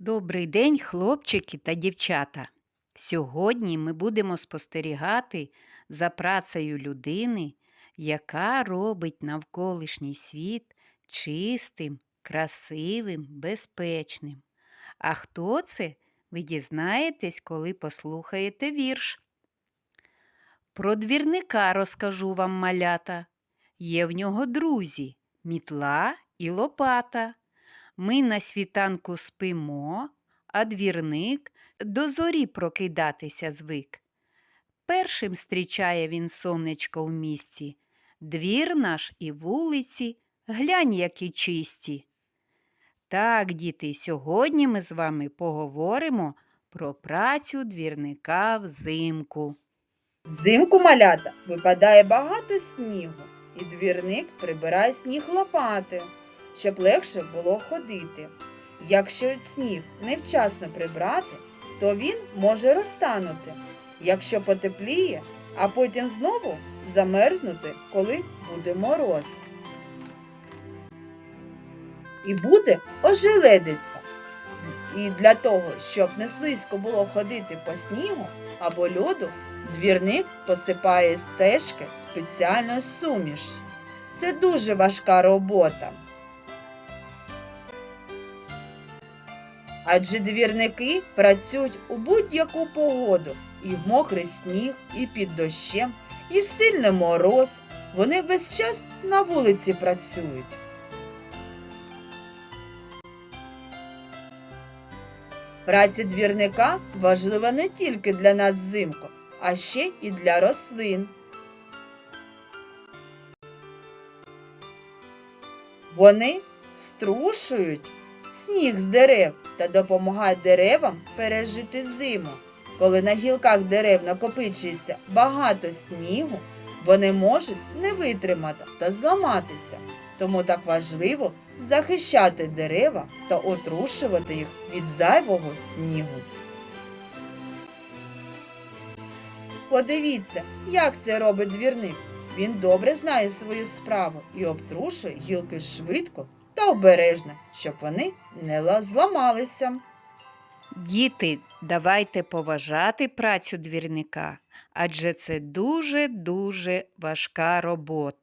Добрий день, хлопчики та дівчата. Сьогодні ми будемо спостерігати за працею людини, яка робить навколишній світ чистим, красивим, безпечним. А хто це, ви дізнаєтесь, коли послухаєте вірш. Про двірника розкажу вам малята. Є в нього друзі мітла і лопата. Ми на світанку спимо, а двірник до зорі прокидатися звик. Першим зустрічає він сонечко в місті, двір наш і вулиці, глянь, які чисті. Так, діти, сьогодні ми з вами поговоримо про працю двірника взимку. Взимку малята випадає багато снігу, і двірник прибирає сніг лопатою, щоб легше було ходити. Якщо сніг невчасно прибрати, то він може розтанути, якщо потепліє, а потім знову замерзнути, коли буде мороз. І буде ожеледиця. І для того, щоб не слизько було ходити по снігу або льоду, Двірник посипає стежки спеціальною суміш. Це дуже важка робота. Адже двірники працюють у будь-яку погоду і в мокрий сніг, і під дощем, і в сильний мороз. Вони весь час на вулиці працюють. Праця двірника важлива не тільки для нас взимку, а ще і для рослин. Вони струшують сніг з дерев та допомагають деревам пережити зиму. Коли на гілках дерев накопичується багато снігу, вони можуть не витримати та зламатися. Тому так важливо захищати дерева та отрушувати їх від зайвого снігу. Подивіться, як це робить двірник. Він добре знає свою справу і обтрушує гілки швидко та обережно, щоб вони не зламалися. Діти, давайте поважати працю двірника, адже це дуже-дуже важка робота.